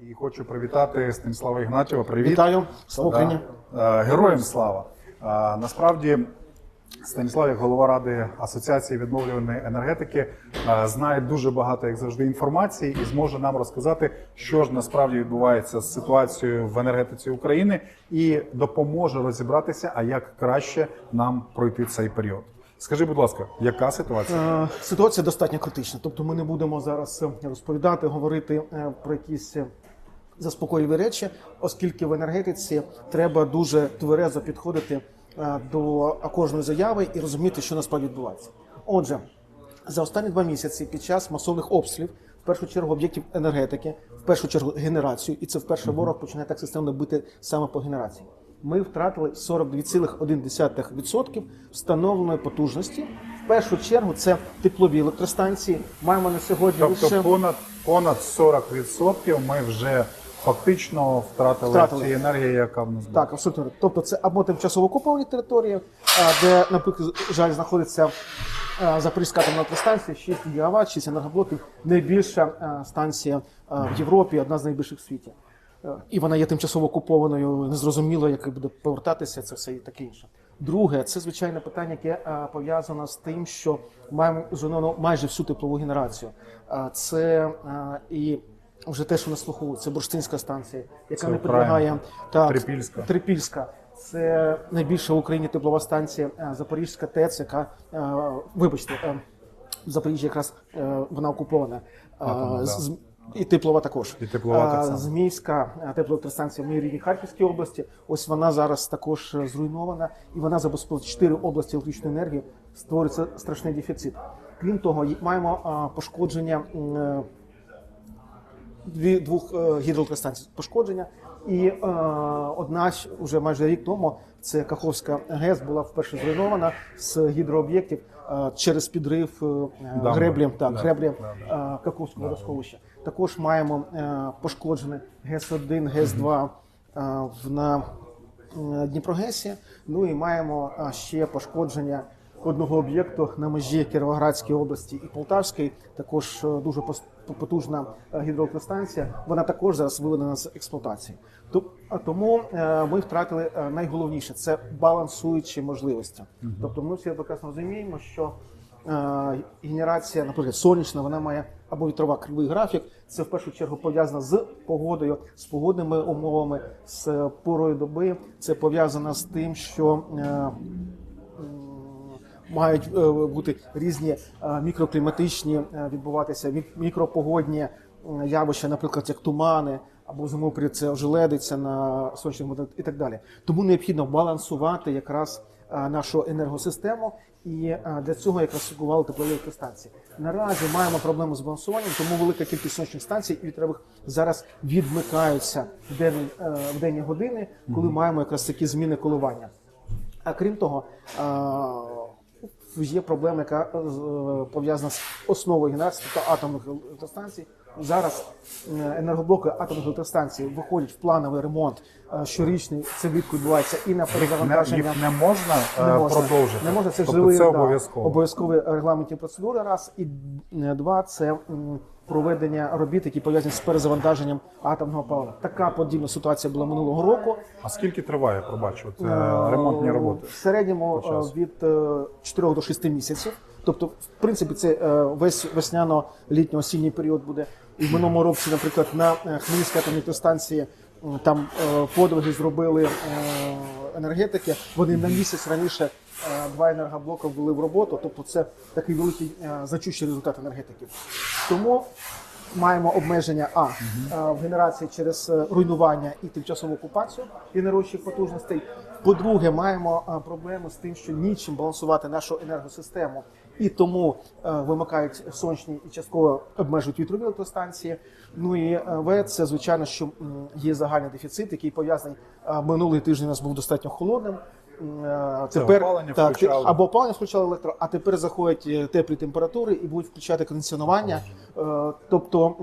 і хочу привітати Станіслава Ігнатєва. Привіт. Вітаю, слава Україні. Да. Е, Героям слава. Е, Насправді, Станіслав, як голова ради Асоціації відновлюваної енергетики, е, знає дуже багато, як завжди, інформації і зможе нам розказати, що ж насправді відбувається з ситуацією в енергетиці України, і допоможе розібратися, а як краще нам пройти цей період. Скажи, будь ласка, яка ситуація? Е, Ситуація достатньо критична. Тобто ми не будемо зараз е, розповідати, говорити е, про якісь заспокоїві речі, оскільки в енергетиці треба дуже тверезо підходити до кожної заяви і розуміти, що насправді відбувається. Отже, за останні два місяці під час масових обстрілів, в першу чергу об'єктів енергетики, в першу чергу генерацію, і це вперше ворог починає так системно бити саме по генерації. Ми втратили 42,1% встановленої потужності. В першу чергу це теплові електростанції. Маємо на сьогодні Тобто лише понад понад 40% ми вже фактично втратили, Втратили. цієї енергії, яка в нас була. Так, абсолютно. Тобто це або тимчасово окуповані території, де, наприклад, жаль, знаходиться Запорізька атомна електростанція, 6 ГВт, 6 енергоблоків, найбільша станція в Європі, одна з найбільших в світі. І вона є тимчасово окупованою, незрозуміло, як буде повертатися, це все і таке інше. Друге, це звичайне питання, яке а, пов'язано з тим, що маємо зруйновано майже всю теплову генерацію. А, Це а, і вже те, що на слуху, це бурштинська станція, яка Це не підлягає так, Трипільська. Трипільська. Це найбільша в Україні теплова станція Запорізька ТЕЦ, яка, вибачте, в Запоріжжі якраз е, вона окупована. Атомна, з- з- І теплова також. І теплова так само. Зміївська е, теплоелектростанція в моїй рідній Харківській області. Ось вона зараз також е, зруйнована, і вона забезпечує чотири області електричної енергії. Створюється страшний дефіцит. Крім того, маємо пошкодження е, двох е, гідроелектростанцій пошкодження. І одна ж уже майже рік тому це Каховська ГЕС була вперше зруйнована з гідрооб'єктів через підрив греблі так, е, Каховського водосховища. Також маємо е, пошкоджене ГЕС-1, ГЕС-2 е, в на е, Дніпрогесі. Ну і маємо ще пошкодження одного об'єкту на межі Кіровоградської області і Полтавської. Також дуже потужна гідроелектростанція. Вона також зараз виведена з експлуатації. Тому ми втратили найголовніше це балансуючі можливості. Тобто, ми всі прекрасно розуміємо, що генерація, наприклад, сонячна, вона має або вітрова кривий графік. Це в першу чергу пов'язано з погодою, з погодними умовами, з порою доби. Це пов'язано з тим, що е, мають е, бути різні е, мікрокліматичні відбуватися мікропогодні явища, наприклад, як тумани. Або зимовий це ожеледиться на сонячних моделях і так далі. Тому необхідно балансувати якраз нашу енергосистему, і е, для цього якраз слугували теплові електростанції. Наразі маємо проблему з балансуванням, тому велика кількість сонячних станцій і вітрових зараз відмикаються в денні, е, в денні години, коли маємо якраз такі зміни коливання. А крім того, е, є проблема, яка пов'язана з основою генерації, тобто атомних електростанцій. Зараз е, енергоблоки атомних електростанцій виходять в плановий ремонт е, щорічний. Це влітку відбувається і на перезавантаження. їх не можна, е, Не можна. продовжити. Не можна, це тобто живий це да, обов'язково. обов'язкові регламентні процедури. Раз і два це проведення робіт, які пов'язані з перезавантаженням атомного палива. Така подібна ситуація була минулого року. А скільки триває, пробач, от, е, ремонтні роботи? В середньому від е, 4 до 6 місяців. Тобто, в принципі, це весь весняно-літньо-осінній період буде. І в минулому році, наприклад, на е, Хмельницькій атомній електростанції там е, подвиги зробили е, енергетики. Вони на місяць раніше два енергоблоки ввели в роботу. Тобто, це такий великий значущий результат енергетиків. Тому маємо обмеження а в генерації через руйнування і тимчасову окупацію генеруючих потужностей. По-друге, маємо проблеми з тим, що нічим балансувати нашу енергосистему, і тому е, вимикають сонячні і частково обмежують вітрові електростанції. Ну і е, В це звичайно, що є загальний дефіцит, який пов'язаний е, минулий тиждень. У нас був достатньо холодним. Тепер опалення так, включали. або опалення включали електро, а тепер заходять теплі температури і будуть включати кондиціонування. Тобто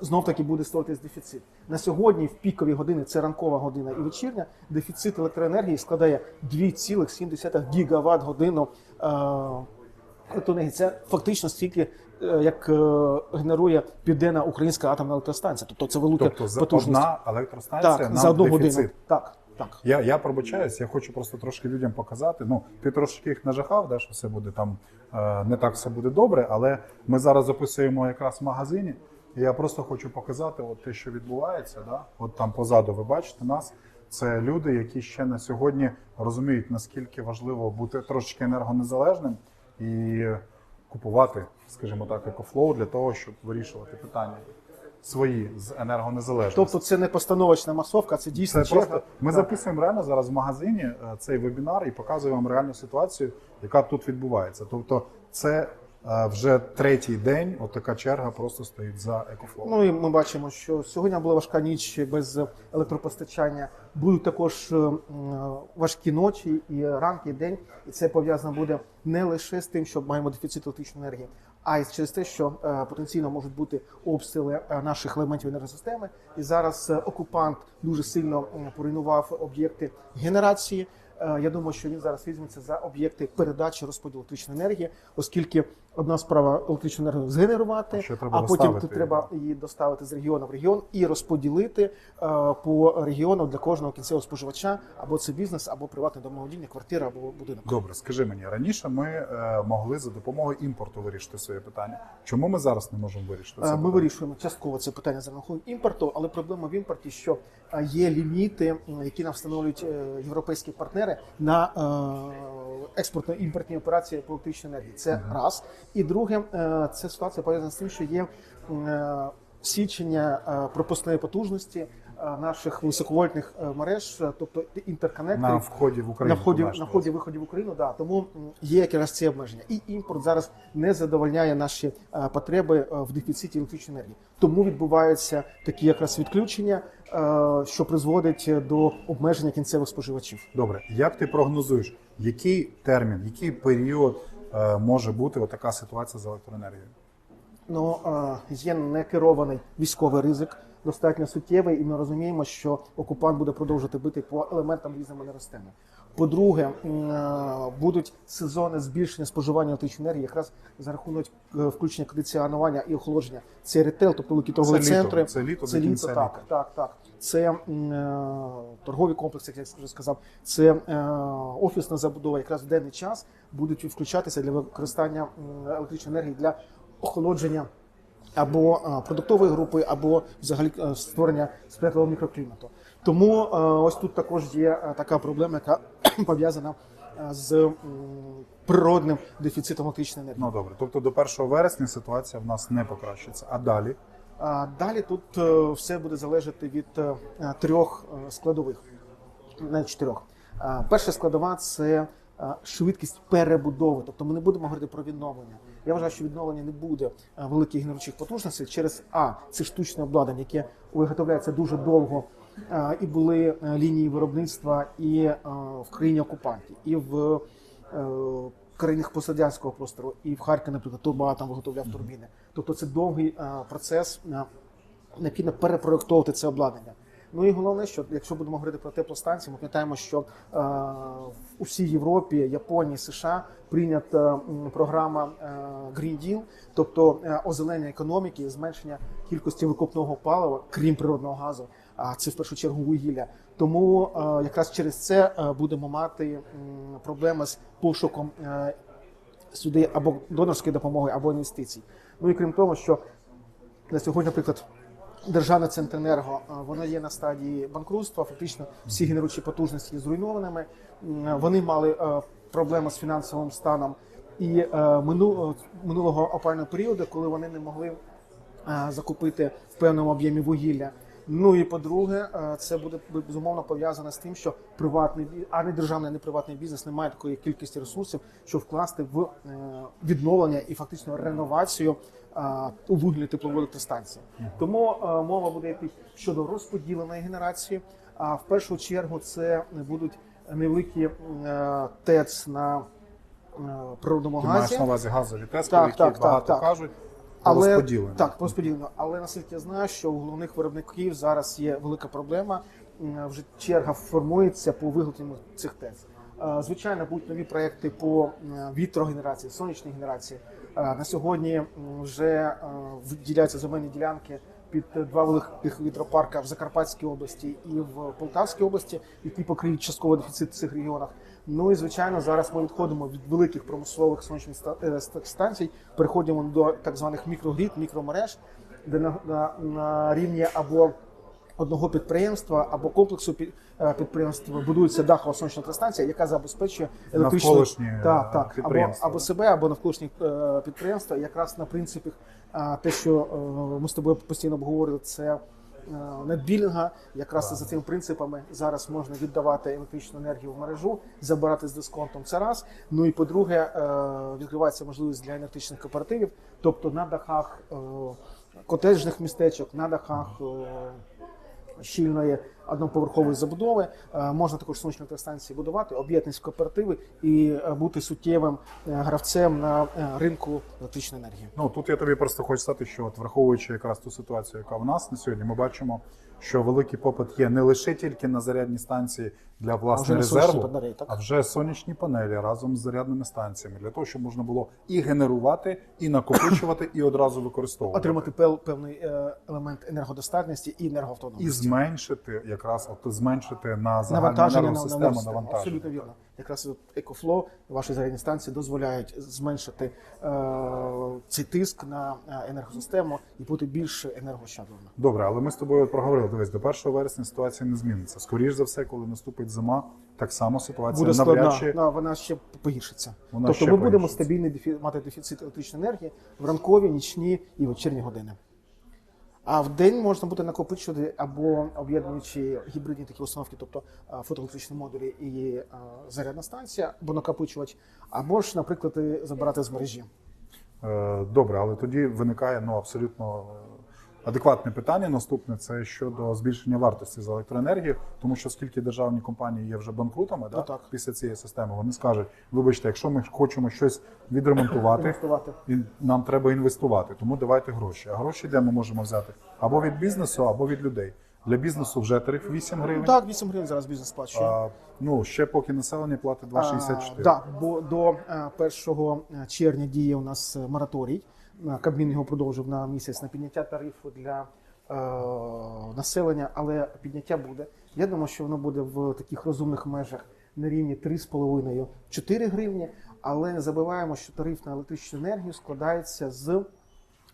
знов таки буде створитись дефіцит. На сьогодні в пікові години, це ранкова година і вечірня, дефіцит електроенергії складає 2,7 гігаватт годину. Електроенергії. Це фактично стільки е, як е, генерує південна українська атомна електростанція. Тобто це велика Тобто потужність. одна електростанція так, нам за одну дефіцит. годину. Так, так. Я, я пробачаюсь, я хочу просто трошки людям показати. Ну, ти трошки їх нажахав, да, що все буде там е, не так все буде добре, але ми зараз записуємо якраз в магазині. І я просто хочу показати от те, що відбувається. Да? От там позаду ви бачите нас. Це люди, які ще на сьогодні розуміють, наскільки важливо бути трошечки енергонезалежним і купувати, скажімо так, екофлоу для того, щоб вирішувати питання свої з енергонезалежності. Тобто це не постановочна масовка, це дійсно Це просто ми записуємо реально зараз в магазині е, цей вебінар і показуємо вам реальну ситуацію, яка тут відбувається. Тобто, це вже третій день. От така черга просто стоїть за екофлоу. Ну і ми бачимо, що сьогодні була важка ніч без електропостачання. Будуть також е, важкі ночі і ранки, і день. І це пов'язано буде не лише з тим, що маємо дефіцит електричної енергії, а й через те, що е, потенційно можуть бути обстріли е, наших елементів енергосистеми. І зараз е, окупант дуже сильно поруйнував об'єкти генерації. Е, Я думаю, що він зараз візьметься за об'єкти передачі розподілу електричної енергії, оскільки одна справа електричну енергію згенерувати, А а потім доставити треба її доставити з регіону в регіон і розподілити е, по регіону для кожного кінцевого споживача, або це бізнес, або приватне домоволодіння, квартира або будинок. Добре, скажи мені раніше ми е, могли за допомогою імпорту вирішити своє питання. Чому ми зараз не можемо вирішити це? Е, Ми питання? вирішуємо частково це питання за рахунок імпорту, але проблема в імпорті, що є ліміти, які нам встановлюють європейські партнери на е, експортно-імпортні операції по електричній енергії. Це раз. І друге, це ситуація пов'язана з тим, що є е, січення е, пропускної потужності е, наших високовольтних мереж, тобто інтерконекторів. на вході в Україну. На вході, на вході виході в Україну, да. тому є якраз ці обмеження. І імпорт зараз не задовольняє наші потреби в дефіциті електричної енергії. Тому відбуваються такі якраз відключення, що призводить до обмеження кінцевих споживачів. Добре, як ти прогнозуєш, який термін, який період може бути така ситуація з електроенергією? Ну е, є некерований військовий ризик, достатньо суттєвий, і ми розуміємо, що окупант буде продовжувати бити по елементам різними енергосистеми. По-друге, е, будуть сезони збільшення споживання електричної енергії, якраз за рахунок е, включення кондиціонування і охолодження. Це ретейл, тобто великі торгові Це літо, центри. це літо це до літо, так, так, так. Це е, торгові комплекси, як я вже сказав, це офісна забудова. Якраз в денний час будуть включатися для використання електричної енергії для охолодження або продуктової групи, або взагалі створення сприятливого мікроклімату. Тому е, ось тут також є е, така проблема, яка пов'язана е, з природним дефіцитом електричної енергії. Ну добре, тобто до 1 вересня ситуація в нас не покращиться. А далі Далі тут все буде залежати від трьох складових, не чотирьох. Перша складова це швидкість перебудови. Тобто ми не будемо говорити про відновлення. Я вважаю, що відновлення не буде великих генеруючих потужностей через А, це штучне обладнання, яке виготовляється дуже довго. Е, І були е, лінії виробництва і е, в країні окупанті, і в країнах пострадянського простору, і в Харкові, наприклад, Турбоатом виготовляв турбіни. Тобто це довгий процес. Необхідно перепроєктовувати це обладнання. Ну і головне, що якщо будемо говорити про теплостанції, ми пам'ятаємо, що е, в усій Європі, Японії, США прийнята програма е, Green Deal, тобто е, озеленення економіки, зменшення кількості викопного палива, крім природного газу. А це в першу чергу вугілля. Тому е, якраз через це е, будемо мати проблеми з пошуком е, сюди або донорської допомоги, або інвестицій. Ну і крім того, що на сьогодні, наприклад, державне центренерго воно є на стадії банкрутства. Фактично всі генеруючі потужності є зруйнованими. Вони мали проблеми з фінансовим станом і минулого опального періоду, коли вони не могли закупити в певному об'ємі вугілля. Ну і по-друге, е, це буде безумовно пов'язано з тим, що приватний бі- а не державний, а не приватний бізнес не має такої кількості ресурсів, щоб вкласти в е, відновлення і фактично реновацію е, у вугільної теплової електростанції. Тому мова буде йти щодо розподіленої генерації. А в першу чергу це будуть невеликі ТЕЦ на природному ти газі. маєш на увазі газові Так, про які так, так, багато так. кажуть. Але розподілено. так розподілено. Але наскільки я знаю, що у головних виробників зараз є велика проблема. Вже черга формується по виготовленню цих ТЕЦ. Е, Звичайно, будуть нові проекти по вітрогенерації, сонячній генерації. Е, На сьогодні вже е, виділяються земельні ділянки під два великих вітропарка в Закарпатській області і в Полтавській області, які покриють частково дефіцит в цих регіонах. Ну і звичайно, зараз ми відходимо від великих промислових сонячних е, ста- станцій, переходимо до так званих мікрогрід, мікромереж, де на, на, на рівні або одного підприємства або комплексу під- е, підприємств будується дахова сонячна електростанція, яка забезпечує електричну Навколишні, е, так, або, або себе, або навколишні підприємства. Якраз на принципі те, що ми з тобою постійно обговорювали, це нетбілінга. Якраз за цими принципами зараз можна віддавати електричну енергію в мережу, забирати з дисконтом. Це раз. Ну і по-друге, е, відкривається можливість для енергетичних кооперативів, тобто на дахах е, котеджних містечок, на дахах. е, щільної одноповерхової забудови. Е, Можна також сонячні електростанції будувати, об'єднатися в кооперативи і е, бути суттєвим е, гравцем на ринку електричної енергії. Ну тут я тобі просто хочу сказати, що от враховуючи якраз ту ситуацію, яка в нас на сьогодні, ми бачимо, що великий попит є не лише тільки на зарядні станції для власне резерву, панелі, а вже сонячні панелі разом з зарядними станціями для того, щоб можна було і генерувати, і накопичувати, і одразу використовувати. Отримати пел- певний е, елемент енергодостатності і енергоавтономності. і зменшити якраз от зменшити на загальну енергосистему навантаження. Абсолютно вірно. Якраз EcoFlow, ваші зарядні станції дозволяють зменшити е, цей тиск на е, енергосистему і бути більш енергоощадливими. Добре, але ми з тобою проговорили. Дивись, до 1 вересня ситуація не зміниться. Скоріш за все, коли наступить зима, так само ситуація буде навряд чи вона ще погіршиться. Вона тобто ще ми будемо стабільний дефі... мати дефіцит електричної енергії в ранкові, нічні і вечірні години. А в день можна буде накопичувати або об'єднуючи гібридні такі установки, тобто фотоелектричні модулі і зарядна станція, або накопичувач, або ж, наприклад, забирати з мережі. Е, Добре, але тоді виникає ну абсолютно адекватне питання. Наступне це щодо збільшення вартості за електроенергію, тому що скільки державні компанії є вже банкрутами, да, Ну, так. після цієї системи вони скажуть: вибачте, якщо ми хочемо щось відремонтувати, і нам треба інвестувати, тому давайте гроші. А гроші де ми можемо взяти? Або від бізнесу, або від людей. Для бізнесу вже тариф 8 гривень. Так, 8 гривень зараз бізнес сплачує. А, ну ще поки населення платить 2,64. Так, бо до е, 1 червня діє у нас е, мораторій. Е, Кабмін його продовжив на місяць на підняття тарифу для е, населення, але підняття буде. Я думаю, що воно буде в таких розумних межах на рівні 3,5-4 гривні. Але не забуваємо, що тариф на електричну енергію складається з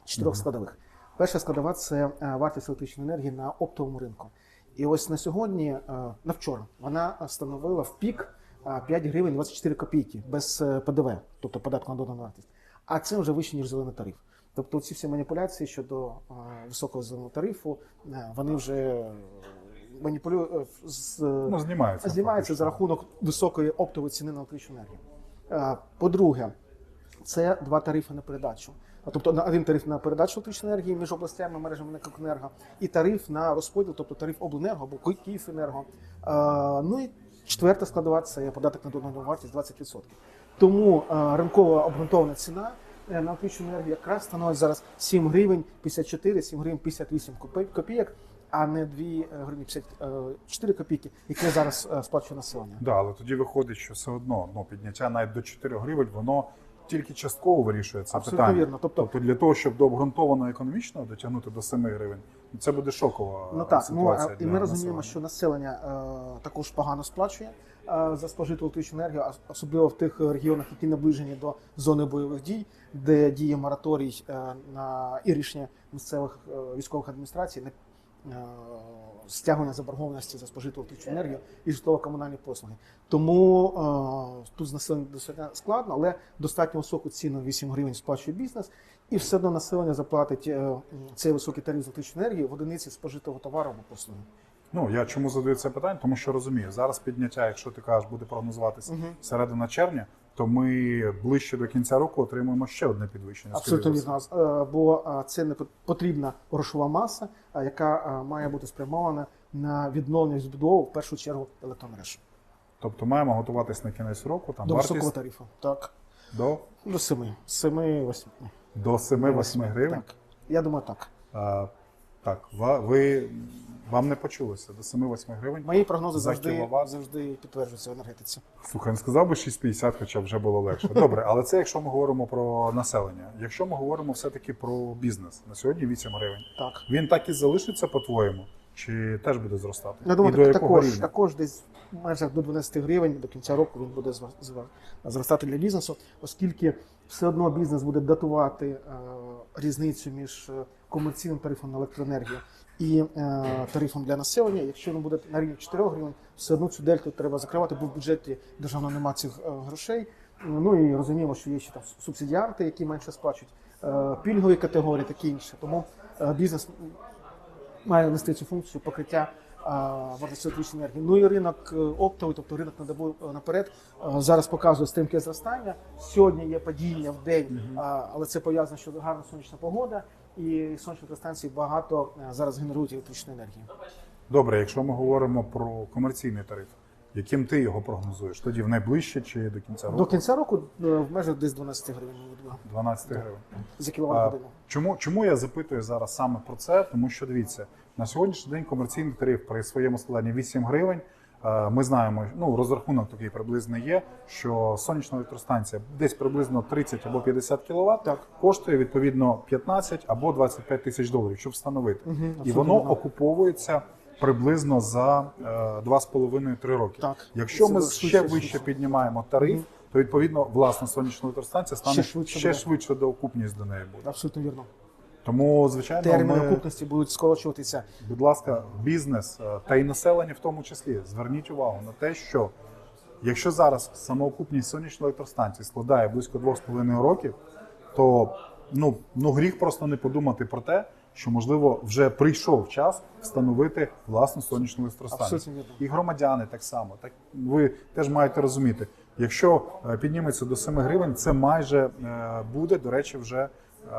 чотирьох складових. Перша складова це е, вартість електричної енергії на оптовому ринку. І ось на сьогодні, е, на вчора, вона становила в пік е, 5 гривень 24 копійки без е, ПДВ, тобто податку на додану вартість. А це вже вище, ніж зелений тариф. Тобто ці всі маніпуляції щодо е, високого зеленого тарифу, е, вони вже маніпулюють з Ну, знімаються. знімаються за рахунок високої оптової ціни на електричну енергію. Е, По-друге, це два тарифи на передачу. Тобто на один тариф на передачу електричної енергії між областями мережами «Некокенерго» і тариф на розподіл, тобто тариф обленерго або Ки- Київенерго. Е, Ну і четверта складова це податок на додану вартість 20%. Тому е, ринкова обґрунтована ціна е, на електричну енергію якраз становить зараз 7 гривень 54, 7 гривень 58 копійок, а не 2 гривні 54 копійки, які зараз е, сплачує населення. Да, але тоді виходить, що все одно ну, підняття навіть до 4 гривень, воно тільки частково вирішує це Абсолютно питання. вірно. Тобто- тобто для того, щоб до обґрунтованого економічного дотягнути до 7 гривень, ну, це буде шокова Ну так, ну ситуація. а- і ми розуміємо, населення. що населення е, також погано сплачує е, за спожиту електричну енергію, особливо в тих регіонах, які наближені до зони бойових дій, де діє мораторій е, на і рішення місцевих е, військових адміністрацій на е, стягнення заборгованості за спожиту електричну енергію і житлово-комунальні послуги. Тому е, тут з населенням достатньо складно, але достатньо високу ціну 8 гривень сплачує бізнес, і все одно населення заплатить е, цей високий тариф з електричної енергії в одиниці спожитого товару або послуги. Ну я чому задаю це питання? Тому що розумію, зараз підняття, якщо ти кажеш, буде прогнозуватися середина червня, то ми ближче до кінця року отримуємо ще одне підвищення. Абсолютно вірно, Е, бо е, це не потрібна грошова маса, е, яка має бути спрямована на відновлення збудову в першу чергу електромереж Тобто маємо готуватись на кінець року, там до високого тарифу. Так, до, до 7. 7 8. до 7-8 гривень. Так. Я думаю, так. А, так, ви Вам не почулося до 7-8 гривень. Мої прогнози За завжди, кіловат? завжди підтверджуються в енергетиці. Слухай, не сказав би 6,50, хоча вже було легше. Добре, але це якщо ми говоримо про населення. Якщо ми говоримо все-таки про бізнес, на сьогодні 8 гривень. Так. Він так і залишиться, по-твоєму, чи теж буде зростати? Я думаю, і до так, якого також, рівня? також десь в межах до 12 гривень до кінця року він буде зва- зва- зростати для бізнесу, оскільки все одно бізнес буде датувати е, різницю між е, комерційним тарифом на електроенергію і е, тарифом для населення. Якщо він буде на рівні 4 гривень, все одно цю дельту треба закривати, бо в бюджеті державного нема цих е, грошей. Ну і розуміємо, що є ще там субсидіанти, які менше сплачують, е, пільгові категорії, такі інше. Тому е, бізнес має нести цю функцію покриття а, вартості електричної енергії. Ну і ринок е, оптовий, тобто ринок на добу е, наперед, е, зараз показує стрімке зростання. Сьогодні є падіння в день, а, але це пов'язано, що гарна сонячна погода, і сонячні електростанції багато е, зараз генерують електричної енергії. Добре, якщо ми говоримо про комерційний тариф, яким ти його прогнозуєш? Тоді в найближче чи до кінця року? До кінця року е, в межах десь 12 гривень 12 гривень. за кіловат годину. Чому, чому я запитую зараз саме про це? Тому що дивіться, на сьогоднішній день комерційний тариф при своєму складанні 8 гривень. Е, Ми знаємо, ну розрахунок такий приблизно є, що сонячна електростанція десь приблизно 30 або 50 кВт Так. коштує відповідно 15 або 25 тисяч доларів, щоб встановити. Мгм, І воно окуповується приблизно за е, 2,5-3 роки. Так. Якщо Це ми ще швидше. вище піднімаємо тариф, то відповідно власна сонячна електростанція стане Ще швидше, ще швидше доокупність до неї буде. Абсолютно вірно. Тому, звичайно, Терміни ми, окупності будуть скорочуватися. будь ласка, бізнес е, та й населення в тому числі зверніть увагу на те, що якщо зараз самоокупність сонячної електростанції складає близько 2,5 років, то ну, ну гріх просто не подумати про те, що можливо вже прийшов час встановити власну сонячну електростанцію. Абсолютно. І громадяни так само. Так ви теж маєте розуміти, якщо е, підніметься до 7 гривень, це майже е, буде, до речі, вже. Е,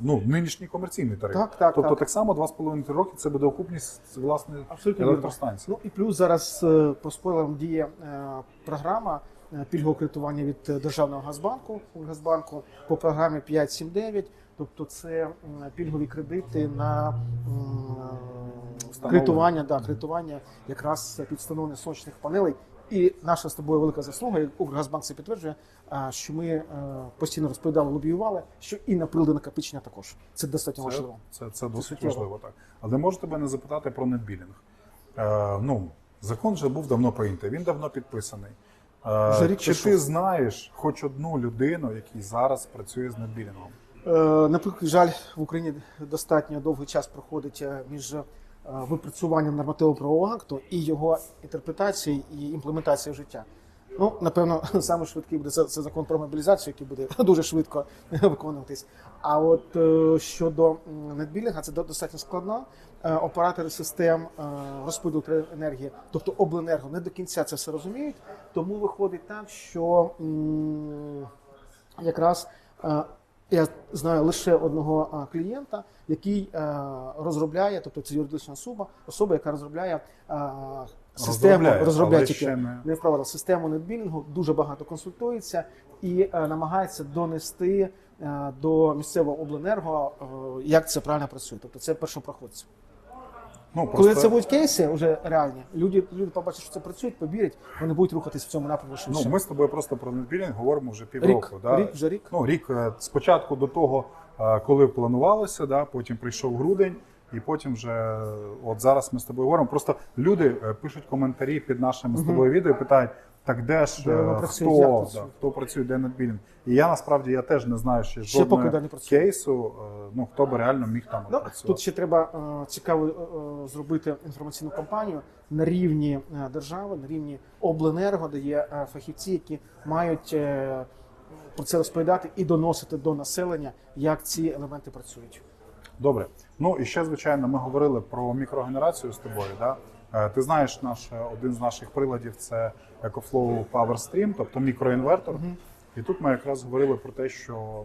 Ну, нинішній комерційний тариф. Так, так, тобто так. так само 2,5 роки це буде окупність власної Абсолютно електростанції. Ну і плюс зараз е, по спойлерам діє е, програма пільгового кредитування від державного газбанку Газбанку по програмі 5.7.9. Тобто це пільгові кредити на кредитування, да, кредитування якраз під встановлення сонячних панелей. І наша з тобою велика заслуга, і Укргазбанк це підтверджує, що ми е, постійно розповідали, лобіювали, що і на прилади накопичення також. Це достатньо Це, важливо. це, це досить суттєво. важливо, так. Але можу тебе не запитати про нетбілінг. Е, ну, закон вже був давно прийнятий, він давно підписаний. Е, Вже рік чи ти знаєш хоч одну людину, який зараз працює з нетбілінгом? Е, На превеликий жаль, в Україні достатньо довгий час проходить е, між випрацюванням нормативно-правового акту і його інтерпретацією і імплементацією в життя. Ну, напевно, саме швидкий буде це, це закон про мобілізацію, який буде дуже швидко виконуватись. А от е, щодо м, нетбілінга, це достатньо складно. Е, Оператори систем е, розподілу енергії, тобто обленерго, не до кінця це все розуміють. Тому виходить так, що якраз е, я знаю лише одного клієнта, який е, розробляє, тобто це юридична особа, особа, яка розробляє е, систему, Розробляє, розробляє тільки не- не вправила систему нетбілінгу, дуже багато консультується і е, намагається донести до місцевого обленерго, як це правильно працює. Тобто це першопроходці. Ну, Коли це будуть кейси вже реальні, люди, люди побачать, що це працює, повірять, вони будуть рухатись в цьому напрямку швидше. Ну, ми з тобою просто про нетбілінг говоримо вже півроку. Рік, да? рік, вже рік. Ну, рік е, спочатку до того, е, коли планувалося, да, потім прийшов грудень, і потім вже е, от зараз ми з тобою говоримо. Просто люди пишуть коментарі під нашими з тобою відео, і питають. Так де ж Де е, працює, хто, да, хто працює, де нетбілінг? І я насправді я теж не знаю ще Ще жодного кейсу, ну хто би реально міг там Ну, тут ще треба е, цікаво е, зробити інформаційну кампанію на рівні е, держави, на рівні обленерго, де є е, фахівці, які мають е, про це розповідати і доносити до населення, як ці елементи працюють. Добре. Ну і ще, звичайно, ми говорили про мікрогенерацію з тобою. Да? Е, Ти знаєш, наш е, один з наших приладів це EcoFlow Power Stream, тобто мікроінвертор. І тут ми якраз говорили про те, що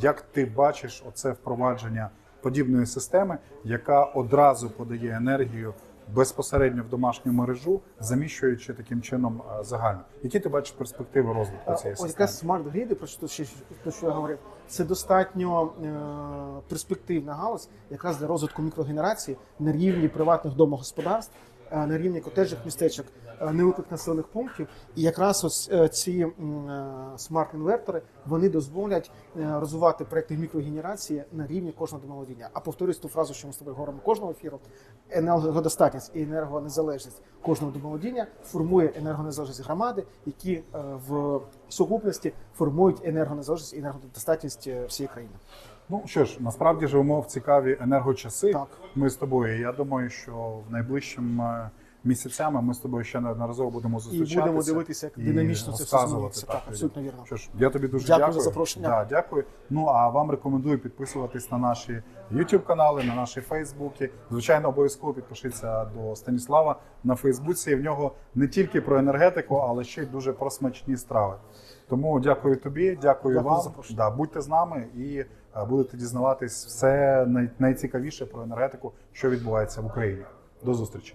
як ти бачиш оце впровадження подібної системи, яка одразу подає енергію безпосередньо в домашню мережу, заміщуючи таким чином е, загальну. Які ти бачиш перспективи розвитку цієї Ось системи? якраз смарт-гриди, про що, про що я говорив, це достатньо е, перспективна галузь, якраз для розвитку мікрогенерації на рівні приватних домогосподарств, е, на рівні котеджних містечок, е, невеликих населених пунктів. І якраз ось е, ці е, смарт-інвертори вони дозволять е, розвивати проекти мікрогенерації на рівні кожного домоволодіння. А повторюсь ту фразу, що ми з тобою говоримо кожного ефіру: енергодостатність і енергонезалежність кожного домоволодіння формує енергонезалежність громади, які е, в сукупності формують енергонезалежність і енергодостатність е, всієї країни. Ну що ж, насправді живемо в цікаві енергочаси. Так. Ми з тобою. Я думаю, що в найближчим е, місяцями ми з тобою ще неодноразово будемо І зустрічатися. будемо дивитися, як динамічно це все розказувати, змінюється. Так, абсолютно вірно. Що ж, я тобі дуже Дякую дякую. за запрошення. Да, дякую. Ну а вам рекомендую підписуватись на наші YouTube канали, на наші Фейсбуки. Звичайно, обов'язково підпишіться до Станіслава на Фейсбуці. В нього не тільки про енергетику, але ще й дуже про смачні страви. Тому дякую тобі, дякую, Дякую вам. за. Да, будьте з нами і е, будете дізнаватись все най- найцікавіше про енергетику, що відбувається в Україні. До зустрічі.